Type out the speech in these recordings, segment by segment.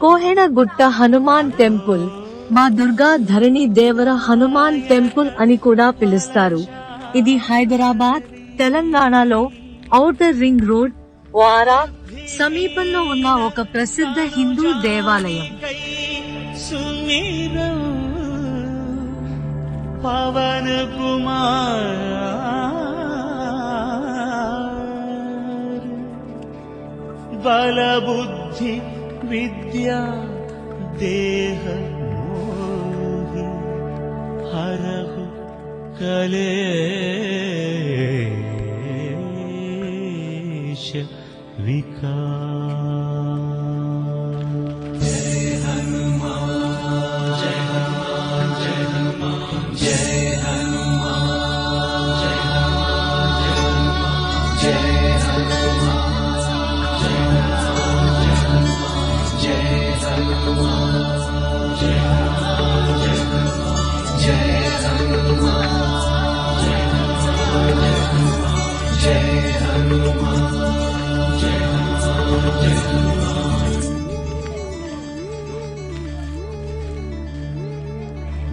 కోహెణ గుట్ట హనుమాన్ టెంపుల్. మా దుర్గా ధరణి దేవర హనుమాన్ టెంపుల్ అని కూడా పిలుస్తారు. ఇది హైదరాబాద్ తెలంగాణలో ఔటర్ రింగ్ రోడ్ వారా సమీపంలో ఉన్న ఒక ప్రసిద్ధ హిందూ దేవాలయం. పవన కుమార్ बल बुद्धि विद्या देह मोहि हरहु कलेश विकार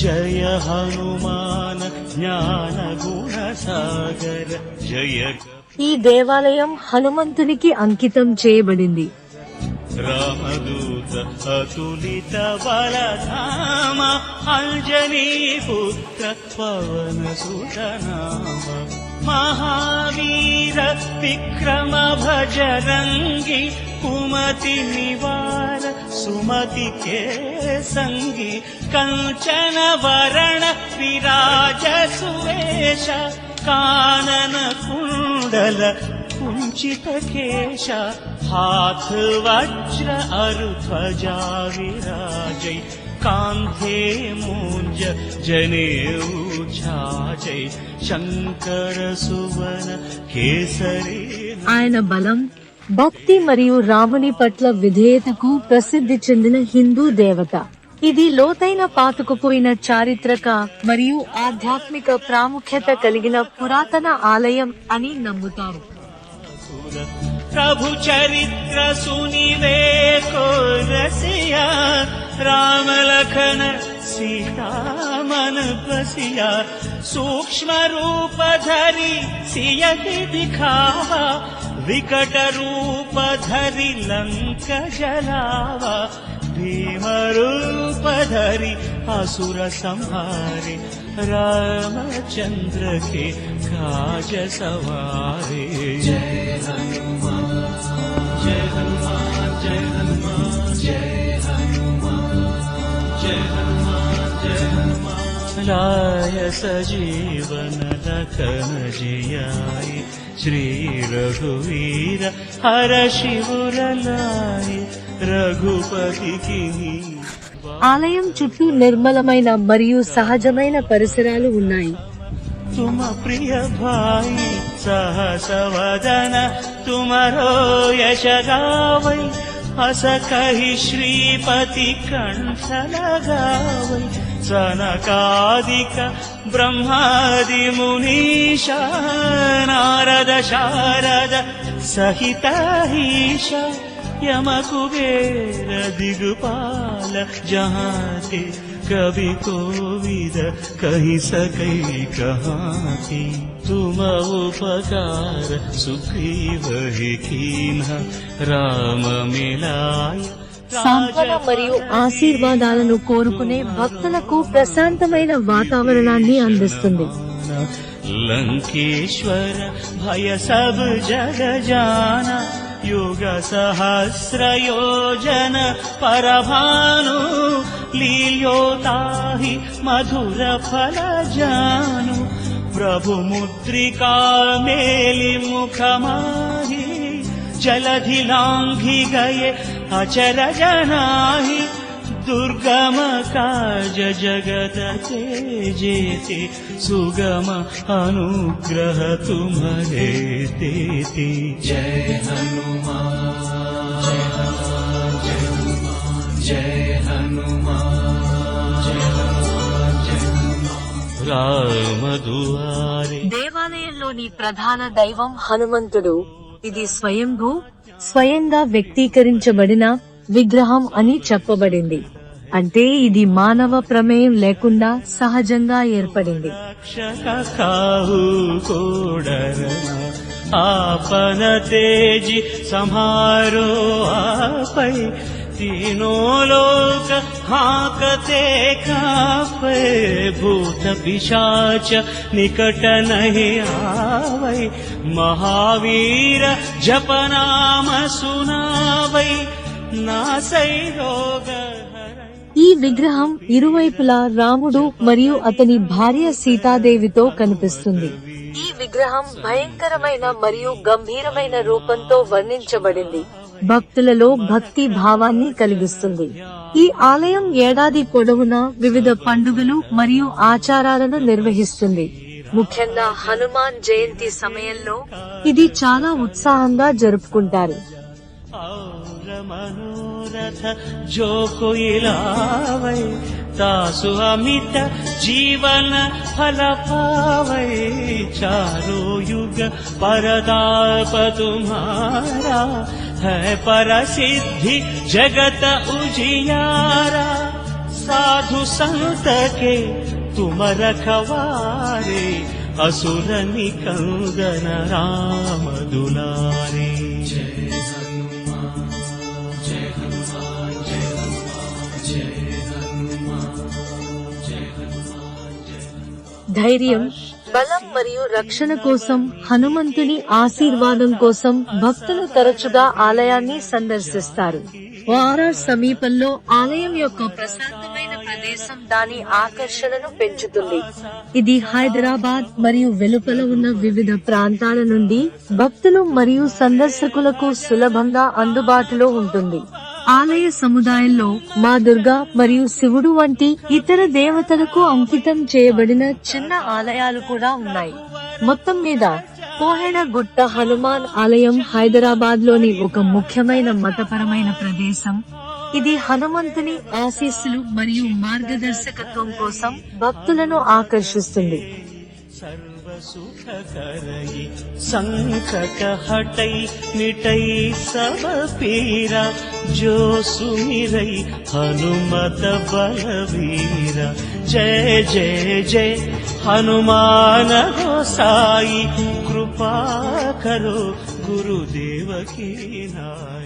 जय हनुमान ज्ञान गुण सागर जय ఈ దేవాలయం హనుమంతునికి అంకితం చేయబడింది रामदूत अतुलित बलधाम अञ्जनी पुत्र पवन महावीर विक्रम भजरङ्गि कुमति निवार सुमति के सङ्गि कञ्चन वरण विराज सुवेश कानन कुण्डल कुञ्चित केश हाथ वज्र अरु ध्वजा विराजै कान्धे मूञ्ज जनेऊ छाजै शङ्कर सुवन केसरी ఆయన బలం భక్తి మరియు రాముని పట్ల విధేయతకు ప్రసిద్ధి చెందిన హిందూ దేవత ఇది లోతైన పాతుకుపోయిన చారిత్రక మరియు ఆధ్యాత్మిక ప్రాముఖ్యత కలిగిన పురాతన ఆలయం అని నమ్ముతారు प्रभु चरित्र सुनिवे को रसिया राम लखन सीता मन बसिया। सूक्ष्म रूप धरि विकट रूप धरि लंक जलावा। भीम रूप धरि असुर संहारे रामचंद्र के काज सवारे जय जय हनुमान जय हनुमान जय जय हनुमान जय हनुमान लाय सजीवन लखन जियाय श्री रघुवीर हर शिवर लाय रघुपति ఆలయం చుట్టూ నిర్మలమైన మరియు సహజమైన పరిసరాలు ఉన్నాయి तुम प्रिय भाई सहस वदन तुमरो यश गावै अस कहि श्रीपति कंठ लगावै सनकादिक ब्रह्मादि मुनीशा नारद शारद सहित ईश यम कुबेर दिगपाल जहाँ ते कवि कोविद कही सकै कहाँ की तुम उपकार सुग्रीव ही कीन्ह राम मिलाय సాంత్వన మరియు ఆశీర్వాదాలను కోరుకునే భక్తులకు ప్రశాంతమైన వాతావరణాన్ని అందిస్తుంది लंकेश्वर भय सब जग युगसहस्रयोजन परभानु योजन परभानो लीलोताहि प्रभुमुद्रिका मेलिमुखमाहि जलधि लाङ्घि गये अचरजनाहि दुर्गम काज जगत के जेते सुगम अनुग्रह तुम्हारे देते जय हनुमान जय हनुमान जय हनुमान जय हनुमान जय हनुमान जय हनुमान राम दुआरे దేవాలయంలోని ప్రధాన దైవం హనుమంతుడు ఇది స్వయంభూ స్వయంగా వ్యక్తీకరించబడిన విగ్రహం అని చెప్పబడింది. అంటే ఇది మానవ ప్రమేయం లేకుండా సహజంగా ఏర్పడింది. ఆపన తేజి సమారో ఆపై తీనోలోక హాకతే కాపై భూత పిశాచ నికట నహి ఆవై మహావీర జపనామ సునావై ఈ విగ్రహం ఇరువైపులా రాముడు మరియు అతని భార్య సీతాదేవితో కనిపిస్తుంది. ఈ విగ్రహం భయంకరమైన మరియు గంభీరమైన రూపంతో వర్ణించబడింది. భక్తులలో భక్తి భావాన్ని కలిగిస్తుంది. ఈ ఆలయం ఏడాది పొడవునా వివిధ పండుగలు మరియు ఆచారాలను నిర్వహిస్తుంది. ముఖ్యంగా హనుమాన్ జయంతి సమయంలో ఇది చాలా ఉత్సాహంగా జరుపుకుంటారు. मनोरथ जो लावै तासु अमित जीवन फल पावै। चारो युग परदाप तुम्हारा है पर सिद्धि जगत उजियारा। साधु संत के तुम रखवारे असुर निकंदन राम दुलारे ధైర్యం బలం మరియు రక్షణ కోసం హనుమంతుని ఆశీర్వాదం కోసం భక్తులు తరచుగా ఆలయాన్ని సందర్శిస్తారు. వారార్ సమీపంలో ఆలయం యొక్క ప్రశాంతమైన ప్రదేశం దాని ఆకర్షణను పెంచుతుంది. ఇది హైదరాబాద్ మరియు వెలుపల ఉన్న వివిధ ప్రాంతాల నుండి భక్తులు మరియు సందర్శకులకు సులభంగా అందుబాటులో ఉంటుంది. ఆలయ సముదాయంలో మా దుర్గా మరియు శివుడు వంటి ఇతర దేవతలకు అంకితం చేయబడిన చిన్న ఆలయాలు కూడా ఉన్నాయి. మొత్తం మీద కోహెడ గుట్ట హనుమాన్ ఆలయం హైదరాబాద్లోని ఒక ముఖ్యమైన మతపరమైన ప్రదేశం. ఇది హనుమంతుని ఆశీస్సులు మరియు మార్గదర్శకత్వం కోసం భక్తులను ఆకర్షిస్తుంది. पीरा जो सुमिरई हनुमत बलवीरा जय जय जय हनुमान गोसाई कृपा करो गुरुदेव की नाई